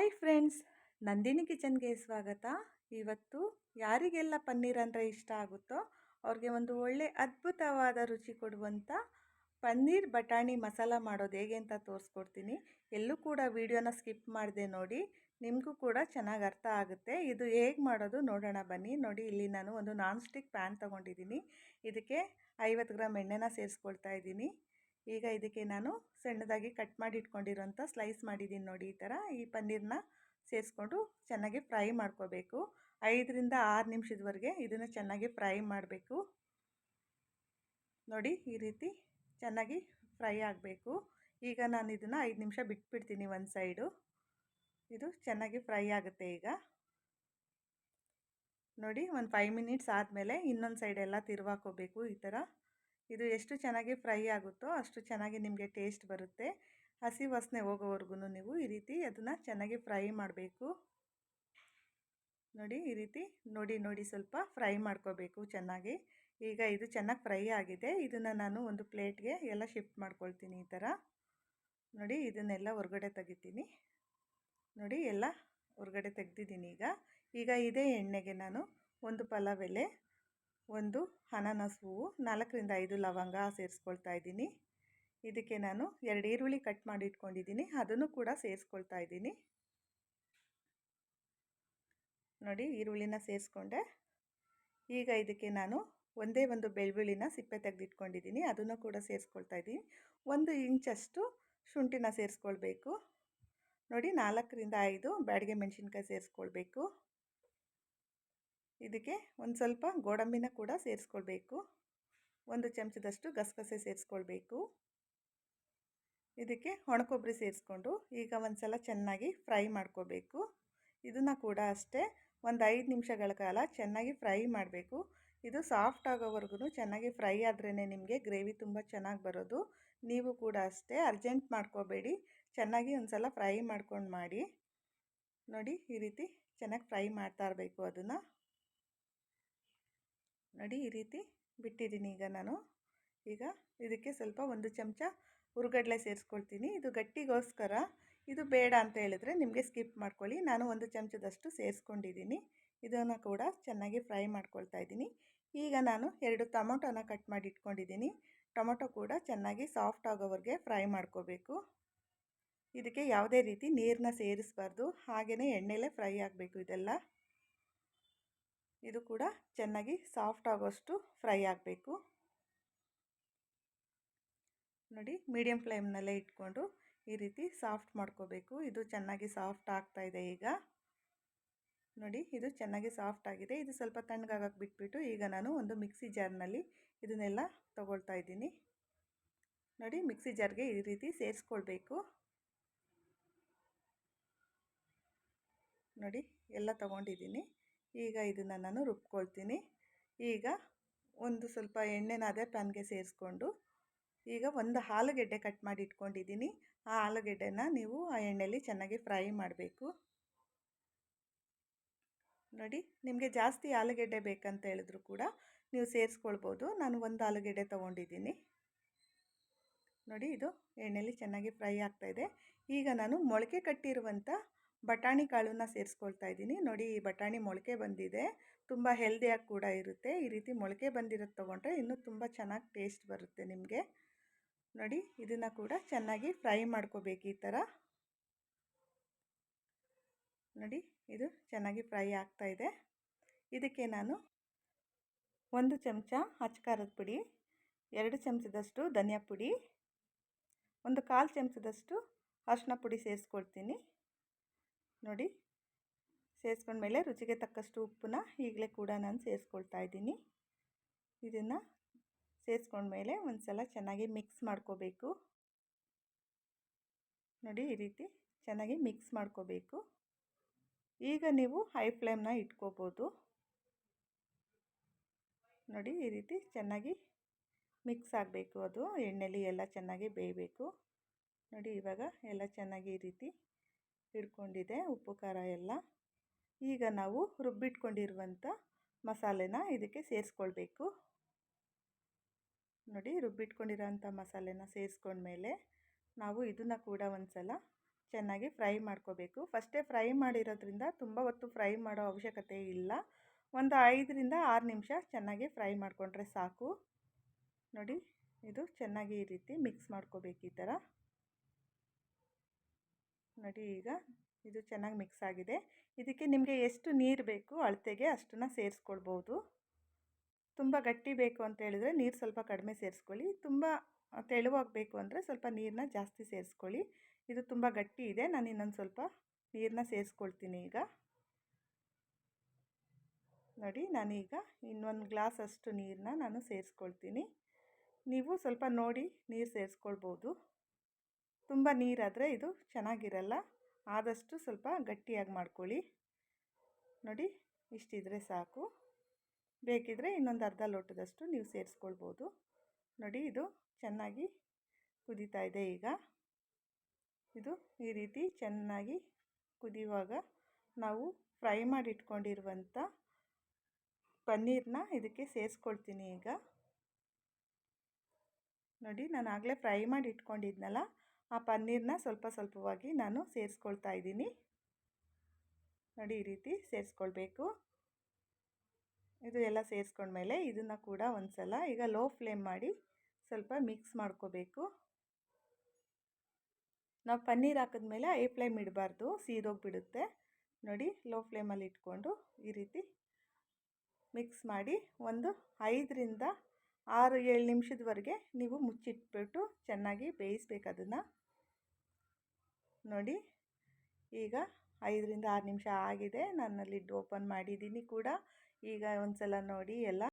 Hi friends. Nandini ಕಿಚನ್ಗೆ ಸ್ವಾಗತ. ಇವತ್ತು ಯಾರಿಗೆಲ್ಲ ಪನ್ನೀರ್ ಅಂದರೆ ಇಷ್ಟ ಆಗುತ್ತೋ ಅವ್ರಿಗೆ ಒಂದು ಒಳ್ಳೆ ಅದ್ಭುತವಾದ ರುಚಿ ಕೊಡುವಂಥ ಪನ್ನೀರ್ ಬಟಾಣಿ ಮಸಾಲ ಮಾಡೋದು ಹೇಗೆ ಅಂತ ತೋರಿಸ್ಕೊಡ್ತೀನಿ. ಎಲ್ಲೂ ಕೂಡ ವೀಡಿಯೋನ ಸ್ಕಿಪ್ ಮಾಡಿದೆ ನೋಡಿ. ನಿಮಗೂ ಕೂಡ ಚೆನ್ನಾಗಿ ಅರ್ಥ ಆಗುತ್ತೆ. ಇದು ಹೇಗೆ ಮಾಡೋದು ನೋಡೋಣ ಬನ್ನಿ. ನೋಡಿ ಇಲ್ಲಿ ನಾನು ಒಂದು ನಾನ್ ಸ್ಟಿಕ್ ಪ್ಯಾನ್ ತೊಗೊಂಡಿದ್ದೀನಿ. ಇದಕ್ಕೆ ಐವತ್ತು ಗ್ರಾಮ್ ಎಣ್ಣೆನ ಸೇರಿಸ್ಕೊಳ್ತಾ ಇದ್ದೀನಿ. ಈಗ ಇದಕ್ಕೆ ನಾನು ಸಣ್ಣದಾಗಿ ಕಟ್ ಮಾಡಿ ಇಟ್ಕೊಂಡಿರೋಂಥ ಸ್ಲೈಸ್ ಮಾಡಿದ್ದೀನಿ ನೋಡಿ ಈ ಥರ. ಈ ಪನ್ನೀರನ್ನ ಸೇರಿಸ್ಕೊಂಡು ಚೆನ್ನಾಗಿ ಫ್ರೈ ಮಾಡ್ಕೋಬೇಕು. ಐದರಿಂದ ಆರು ನಿಮಿಷದವರೆಗೆ ಇದನ್ನು ಚೆನ್ನಾಗಿ ಫ್ರೈ ಮಾಡಬೇಕು. ನೋಡಿ ಈ ರೀತಿ ಚೆನ್ನಾಗಿ ಫ್ರೈ ಆಗಬೇಕು. ಈಗ ನಾನು ಇದನ್ನು ಐದು ನಿಮಿಷ ಬಿಟ್ಬಿಡ್ತೀನಿ ಒಂದು ಸೈಡು. ಇದು ಚೆನ್ನಾಗಿ ಫ್ರೈ ಆಗುತ್ತೆ ಈಗ. ನೋಡಿ ಒಂದು ಫೈವ್ ಮಿನಿಟ್ಸ್ ಆದಮೇಲೆ ಇನ್ನೊಂದು ಸೈಡೆಲ್ಲ ತಿರುವಾಕೋಬೇಕು ಈ ಥರ. ಇದು ಎಷ್ಟು ಚೆನ್ನಾಗಿ ಫ್ರೈ ಆಗುತ್ತೋ ಅಷ್ಟು ಚೆನ್ನಾಗಿ ನಿಮಗೆ ಟೇಸ್ಟ್ ಬರುತ್ತೆ. ಹಸಿ ವಾಸನೆ ಹೋಗೋವರೆಗೂ ನೀವು ಈ ರೀತಿ ಅದನ್ನು ಚೆನ್ನಾಗಿ ಫ್ರೈ ಮಾಡಬೇಕು. ನೋಡಿ ಈ ರೀತಿ ನೋಡಿ ನೋಡಿ ಸ್ವಲ್ಪ ಫ್ರೈ ಮಾಡ್ಕೋಬೇಕು ಚೆನ್ನಾಗಿ. ಈಗ ಇದು ಚೆನ್ನಾಗಿ ಫ್ರೈ ಆಗಿದೆ. ಇದನ್ನು ನಾನು ಒಂದು ಪ್ಲೇಟ್ಗೆ ಎಲ್ಲ ಶಿಫ್ಟ್ ಮಾಡ್ಕೊಳ್ತೀನಿ ಈ ಥರ. ನೋಡಿ ಇದನ್ನೆಲ್ಲ ಹೊರಗಡೆ ತೆಗಿತೀನಿ. ನೋಡಿ ಎಲ್ಲ ಹೊರಗಡೆ ತೆಗ್ದಿದ್ದೀನಿ ಈಗ. ಈಗ ಇದೇ ಎಣ್ಣೆಗೆ ನಾನು ಒಂದು ಪಲಾವ್ ಎಲೆ ಒಂದು ಅನಾನಸ್ ಹೂವು, ನಾಲ್ಕರಿಂದ ಐದು ಲವಂಗ ಸೇರಿಸ್ಕೊಳ್ತಾ ಇದ್ದೀನಿ. ಇದಕ್ಕೆ ನಾನು ಎರಡು ಈರುಳ್ಳಿ ಕಟ್ ಮಾಡಿ ಇಟ್ಕೊಂಡಿದ್ದೀನಿ. ಅದನ್ನು ಕೂಡ ಸೇರಿಸ್ಕೊಳ್ತಾ ಇದ್ದೀನಿ. ನೋಡಿ, ಈರುಳ್ಳಿನ ಸೇರಿಸ್ಕೊಂಡೆ. ಈಗ ಇದಕ್ಕೆ ನಾನು ಒಂದೇ ಒಂದು ಬೆಳ್ಳುಳ್ಳಿನ ಸಿಪ್ಪೆ ತೆಗೆದಿಟ್ಕೊಂಡಿದ್ದೀನಿ. ಅದನ್ನು ಕೂಡ ಸೇರಿಸ್ಕೊಳ್ತಾ ಇದ್ದೀನಿ. ಒಂದು ಇಂಚಷ್ಟು ಶುಂಠಿನ ಸೇರಿಸ್ಕೊಳ್ಬೇಕು. ನೋಡಿ, ನಾಲ್ಕರಿಂದ ಐದು ಬ್ಯಾಡಿಗೆ ಮೆಣಸಿನ್ಕಾಯಿ ಸೇರಿಸ್ಕೊಳ್ಬೇಕು. ಇದಕ್ಕೆ ಒಂದು ಸ್ವಲ್ಪ ಗೋಡಂಬಿನ ಕೂಡ ಸೇರಿಸ್ಕೊಳ್ಬೇಕು. ಒಂದು ಚಮಚದಷ್ಟು ಗಸಗಸೆ ಸೇರಿಸ್ಕೊಳ್ಬೇಕು. ಇದಕ್ಕೆ ಒಣಕೊಬ್ಬರಿ ಸೇರಿಸ್ಕೊಂಡು ಈಗ ಒಂದು ಸಲ ಚೆನ್ನಾಗಿ ಫ್ರೈ ಮಾಡ್ಕೋಬೇಕು. ಇದನ್ನು ಕೂಡ ಅಷ್ಟೇ ಒಂದು ಐದು ನಿಮಿಷಗಳ ಕಾಲ ಚೆನ್ನಾಗಿ ಫ್ರೈ ಮಾಡಬೇಕು. ಇದು ಸಾಫ್ಟ್ ಆಗೋವರೆಗೂ ಚೆನ್ನಾಗಿ ಫ್ರೈ ಆದ್ರೇ ನಿಮಗೆ ಗ್ರೇವಿ ತುಂಬ ಚೆನ್ನಾಗಿ ಬರೋದು. ನೀವು ಕೂಡ ಅಷ್ಟೇ ಅರ್ಜೆಂಟ್ ಮಾಡ್ಕೋಬೇಡಿ. ಚೆನ್ನಾಗಿ ಒಂದು ಸಲ ಫ್ರೈ ಮಾಡ್ಕೊಂಡು ಮಾಡಿ. ನೋಡಿ ಈ ರೀತಿ ಚೆನ್ನಾಗಿ ಫ್ರೈ ಮಾಡ್ತಾ ಇರಬೇಕು ಅದನ್ನು. ನೋಡಿ ಈ ರೀತಿ ಬಿಟ್ಟಿದ್ದೀನಿ ಈಗ ನಾನು. ಈಗ ಇದಕ್ಕೆ ಸ್ವಲ್ಪ ಒಂದು ಚಮಚ ಹುರುಗಡ್ಲೆ ಸೇರಿಸ್ಕೊಳ್ತೀನಿ. ಇದು ಗಟ್ಟಿಗೋಸ್ಕರ. ಇದು ಬೇಡ ಅಂತ ಹೇಳಿದ್ರೆ ನಿಮಗೆ ಸ್ಕಿಪ್ ಮಾಡ್ಕೊಳ್ಳಿ. ನಾನು ಒಂದು ಚಮಚದಷ್ಟು ಸೇರಿಸ್ಕೊಂಡಿದ್ದೀನಿ. ಇದನ್ನು ಕೂಡ ಚೆನ್ನಾಗಿ ಫ್ರೈ ಮಾಡ್ಕೊಳ್ತಾ ಇದ್ದೀನಿ. ಈಗ ನಾನು ಎರಡು ಟೊಮೊಟೊನ ಕಟ್ ಮಾಡಿ ಇಟ್ಕೊಂಡಿದ್ದೀನಿ. ಟೊಮೊಟೊ ಕೂಡ ಚೆನ್ನಾಗಿ ಸಾಫ್ಟ್ ಆಗೋವರೆಗೆ ಫ್ರೈ ಮಾಡ್ಕೋಬೇಕು. ಇದಕ್ಕೆ ಯಾವುದೇ ರೀತಿ ನೀರನ್ನ ಸೇರಿಸ್ಬಾರ್ದು. ಹಾಗೆಯೇ ಎಣ್ಣೆಲೇ ಫ್ರೈ ಆಗಬೇಕು ಇದೆಲ್ಲ. ಇದು ಕೂಡ ಚೆನ್ನಾಗಿ ಸಾಫ್ಟ್ ಆಗೋಷ್ಟು ಫ್ರೈ ಆಗಬೇಕು. ನೋಡಿ, ಮೀಡಿಯಂ ಫ್ಲೇಮ್ನಲ್ಲೇ ಇಟ್ಕೊಂಡು ಈ ರೀತಿ ಸಾಫ್ಟ್ ಮಾಡ್ಕೋಬೇಕು. ಇದು ಚೆನ್ನಾಗಿ ಸಾಫ್ಟ್ ಆಗ್ತಾ ಇದೆ ಈಗ. ನೋಡಿ, ಇದು ಚೆನ್ನಾಗಿ ಸಾಫ್ಟ್ ಆಗಿದೆ. ಇದು ಸ್ವಲ್ಪ ತಣ್ಣಗಾಗಕ್ಕೆ ಬಿಟ್ಬಿಟ್ಟು ಈಗ ನಾನು ಒಂದು ಮಿಕ್ಸಿ ಜಾರ್ನಲ್ಲಿ ಇದನ್ನೆಲ್ಲ ತಗೊಳ್ತಾ ಇದ್ದೀನಿ. ನೋಡಿ, ಮಿಕ್ಸಿ ಜಾರ್ಗೆ ಈ ರೀತಿ ಸೇರಿಸ್ಕೊಳ್ಬೇಕು. ನೋಡಿ, ಎಲ್ಲ ತಗೊಂಡಿದ್ದೀನಿ. ಈಗ ಇದನ್ನು ನಾನು ರುಬ್ಕೊಳ್ತೀನಿ. ಈಗ ಒಂದು ಸ್ವಲ್ಪ ಎಣ್ಣೆನ ಅದೇ ಪ್ಯಾನ್ಗೆ ಸೇರಿಸ್ಕೊಂಡು ಈಗ ಒಂದು ಆಲೂಗೆಡ್ಡೆ ಕಟ್ ಮಾಡಿ ಇಟ್ಕೊಂಡಿದ್ದೀನಿ. ಆ ಆಲೂಗೆಡ್ಡೆನ ನೀವು ಆ ಎಣ್ಣೆಯಲ್ಲಿ ಚೆನ್ನಾಗಿ ಫ್ರೈ ಮಾಡಬೇಕು. ನೋಡಿ, ನಿಮಗೆ ಜಾಸ್ತಿ ಆಲೂಗೆಡ್ಡೆ ಬೇಕಂತ ಹೇಳಿದ್ರು ಕೂಡ ನೀವು ಸೇರಿಸ್ಕೊಳ್ಬೋದು. ನಾನು ಒಂದು ಆಲೂಗೆಡ್ಡೆ ತೊಗೊಂಡಿದ್ದೀನಿ. ನೋಡಿ, ಇದು ಎಣ್ಣೆಯಲ್ಲಿ ಚೆನ್ನಾಗಿ ಫ್ರೈ ಆಗ್ತಾಯಿದೆ ಈಗ ನಾನು ಮೊಳಕೆ ಕಟ್ಟಿರುವಂಥ ಬಟಾಣಿ ಕಾಳನ್ನು ಸೇರಿಸ್ಕೊಳ್ತಾ ಇದ್ದೀನಿ. ನೋಡಿ, ಈ ಬಟಾಣಿ ಮೊಳಕೆ ಬಂದಿದೆ. ತುಂಬ ಹೆಲ್ದಿಯಾಗಿ ಕೂಡ ಇರುತ್ತೆ. ಈ ರೀತಿ ಮೊಳಕೆ ಬಂದಿರೋದು ತೊಗೊಂಡ್ರೆ ಇನ್ನೂ ತುಂಬ ಚೆನ್ನಾಗಿ ಟೇಸ್ಟ್ ಬರುತ್ತೆ ನಿಮಗೆ. ನೋಡಿ, ಇದನ್ನು ಕೂಡ ಚೆನ್ನಾಗಿ ಫ್ರೈ ಮಾಡ್ಕೋಬೇಕು ಈ ಥರ ನೋಡಿ, ಇದು ಚೆನ್ನಾಗಿ ಫ್ರೈ ಆಗ್ತಾ ಇದೆ. ಇದಕ್ಕೆ ನಾನು ಒಂದು ಚಮಚ ಅಚ್ಕಾರದ ಪುಡಿ, ಎರಡು ಚಮಚದಷ್ಟು ಧನಿಯಾ ಪುಡಿ, ಒಂದು ಕಾಲು ಚಮಚದಷ್ಟು ಅರಿಶಿನ ಪುಡಿ ಸೇರಿಸ್ಕೊಳ್ತೀನಿ. ನೋಡಿ ಸೇರಿಸ್ಕೊಂಡ್ಮೇಲೆ ರುಚಿಗೆ ತಕ್ಕಷ್ಟು ಉಪ್ಪನ್ನ ಈಗಲೇ ಕೂಡ ನಾನು ಸೇರಿಸ್ಕೊಳ್ತಾ ಇದ್ದೀನಿ. ಇದನ್ನು ಸೇರಿಸ್ಕೊಂಡ್ಮೇಲೆ ಒಂದು ಸಲ ಚೆನ್ನಾಗಿ ಮಿಕ್ಸ್ ಮಾಡ್ಕೋಬೇಕು. ನೋಡಿ ಈ ರೀತಿ ಚೆನ್ನಾಗಿ ಮಿಕ್ಸ್ ಮಾಡ್ಕೋಬೇಕು. ಈಗ ನೀವು ಹೈ ಫ್ಲೇಮ್ನ ಇಟ್ಕೋಬೋದು. ನೋಡಿ ಈ ರೀತಿ ಚೆನ್ನಾಗಿ ಮಿಕ್ಸ್ ಆಗಬೇಕು ಅದು, ಎಣ್ಣೆಲಿ ಎಲ್ಲ ಚೆನ್ನಾಗಿ ಬೇಯಬೇಕು. ನೋಡಿ ಇವಾಗ ಎಲ್ಲ ಚೆನ್ನಾಗಿ ಈ ರೀತಿ ಹಿಡ್ಕೊಂಡಿದೆ, ಉಪ್ಪು, ಖಾರ ಎಲ್ಲ. ಈಗ ನಾವು ರುಬ್ಬಿಟ್ಕೊಂಡಿರುವಂಥ ಮಸಾಲೆನ ಇದಕ್ಕೆ ಸೇರಿಸ್ಕೊಳ್ಬೇಕು. ನೋಡಿ ರುಬ್ಬಿಟ್ಕೊಂಡಿರೋಂಥ ಮಸಾಲೆನ ಸೇರಿಸ್ಕೊಂಡ್ಮೇಲೆ ನಾವು ಇದನ್ನು ಕೂಡ ಒಂದು ಸಲ ಚೆನ್ನಾಗಿ ಫ್ರೈ ಮಾಡ್ಕೋಬೇಕು. ಫಸ್ಟೇ ಫ್ರೈ ಮಾಡಿರೋದ್ರಿಂದ ತುಂಬ ಹೊತ್ತು ಫ್ರೈ ಮಾಡೋ ಅವಶ್ಯಕತೆ ಇಲ್ಲ. ಒಂದು ಐದರಿಂದ ಆರು ನಿಮಿಷ ಚೆನ್ನಾಗಿ ಫ್ರೈ ಮಾಡಿಕೊಂಡ್ರೆ ಸಾಕು. ನೋಡಿ, ಇದು ಚೆನ್ನಾಗಿ ಈ ರೀತಿ ಮಿಕ್ಸ್ ಮಾಡ್ಕೋಬೇಕು ಈ ಥರ. ನೋಡಿ ಈಗ ಇದು ಚೆನ್ನಾಗಿ ಮಿಕ್ಸ್ ಆಗಿದೆ. ಇದಕ್ಕೆ ನಿಮಗೆ ಎಷ್ಟು ನೀರು ಬೇಕು ಅಳತೆಗೆ ಅಷ್ಟನ್ನು ಸೇರಿಸ್ಕೊಳ್ಬೋದು. ತುಂಬ ಗಟ್ಟಿ ಬೇಕು ಅಂತ ಹೇಳಿದ್ರೆ ನೀರು ಸ್ವಲ್ಪ ಕಡಿಮೆ ಸೇರಿಸ್ಕೊಳ್ಳಿ. ತುಂಬ ತೆಳುವಾಗಬೇಕು ಅಂದರೆ ಸ್ವಲ್ಪ ನೀರನ್ನ ಜಾಸ್ತಿ ಸೇರಿಸ್ಕೊಳ್ಳಿ. ಇದು ತುಂಬ ಗಟ್ಟಿ ಇದೆ. ನಾನು ಇನ್ನೊಂದು ಸ್ವಲ್ಪ ನೀರನ್ನ ಸೇರಿಸ್ಕೊಳ್ತೀನಿ ಈಗ. ನೋಡಿ ನಾನೀಗ ಇನ್ನೊಂದು ಗ್ಲಾಸ್ ಅಷ್ಟು ನೀರನ್ನ ನಾನು ಸೇರಿಸ್ಕೊಳ್ತೀನಿ. ನೀವು ಸ್ವಲ್ಪ ನೋಡಿ ನೀರು ಸೇರಿಸ್ಕೊಳ್ಬೋದು. ತುಂಬ ನೀರಾದರೆ ಇದು ಚೆನ್ನಾಗಿರಲ್ಲ. ಆದಷ್ಟು ಸ್ವಲ್ಪ ಗಟ್ಟಿಯಾಗಿ ಮಾಡ್ಕೊಳ್ಳಿ. ನೋಡಿ, ಇಷ್ಟಿದ್ರೆ ಸಾಕು. ಬೇಕಿದ್ರೆ ಇನ್ನೊಂದು ಅರ್ಧ ಲೋಟದಷ್ಟು ನೀವು ಸೇರಿಸ್ಕೊಳ್ಬೋದು. ನೋಡಿ, ಇದು ಚೆನ್ನಾಗಿ ಕುದೀತಾ ಇದೆ ಈಗ. ಇದು ಈ ರೀತಿ ಚೆನ್ನಾಗಿ ಕುದಿಯುವಾಗ ನಾವು ಫ್ರೈ ಮಾಡಿ ಇಟ್ಕೊಂಡಿರುವಂಥ ಪನ್ನೀರನ್ನ ಇದಕ್ಕೆ ಸೇರಿಸ್ಕೊಳ್ತೀನಿ ಈಗ. ನೋಡಿ ನಾನು ಆಗಲೇ ಫ್ರೈ ಮಾಡಿ ಇಟ್ಕೊಂಡಿದ್ನಲ್ಲ ಆ ಪನ್ನೀರನ್ನ ಸ್ವಲ್ಪ ಸ್ವಲ್ಪವಾಗಿ ನಾನು ಸೇರಿಸ್ಕೊಳ್ತಾ ಇದ್ದೀನಿ. ನೋಡಿ ಈ ರೀತಿ ಸೇರಿಸ್ಕೊಳ್ಬೇಕು. ಇದು ಎಲ್ಲ ಸೇರಿಸ್ಕೊಂಡ್ಮೇಲೆ ಇದನ್ನು ಕೂಡ ಒಂದು ಸಲ ಈಗ ಲೋ ಫ್ಲೇಮ್ ಮಾಡಿ ಸ್ವಲ್ಪ ಮಿಕ್ಸ್ ಮಾಡ್ಕೋಬೇಕು. ನಾವು ಪನ್ನೀರ್ ಹಾಕಿದ್ಮೇಲೆ ಐ ಫ್ಲೇಮ್ ಇಡಬಾರ್ದು, ಸೀದೋಗಿಬಿಡುತ್ತೆ. ನೋಡಿ ಲೋ ಫ್ಲೇಮಲ್ಲಿ ಇಟ್ಕೊಂಡು ಈ ರೀತಿ ಮಿಕ್ಸ್ ಮಾಡಿ ಒಂದು ಐದರಿಂದ ಆರು ಏಳು ನಿಮಿಷದವರೆಗೆ ನೀವು ಮುಚ್ಚಿಟ್ಬಿಟ್ಟು ಚೆನ್ನಾಗಿ ಬೇಯಿಸ್ಬೇಕು ಅದನ್ನು. ನೋಡಿ, ಈಗ ಐದರಿಂದ ಆರು ನಿಮಿಷ ಆಗಿದೆ. ನಾನು ಲಿಡ್ ಓಪನ್ ಮಾಡಿದ್ದೀನಿ ಕೂಡ. ಈಗ ಒಂದು ಸಲ ನೋಡಿ ಎಲ್ಲ.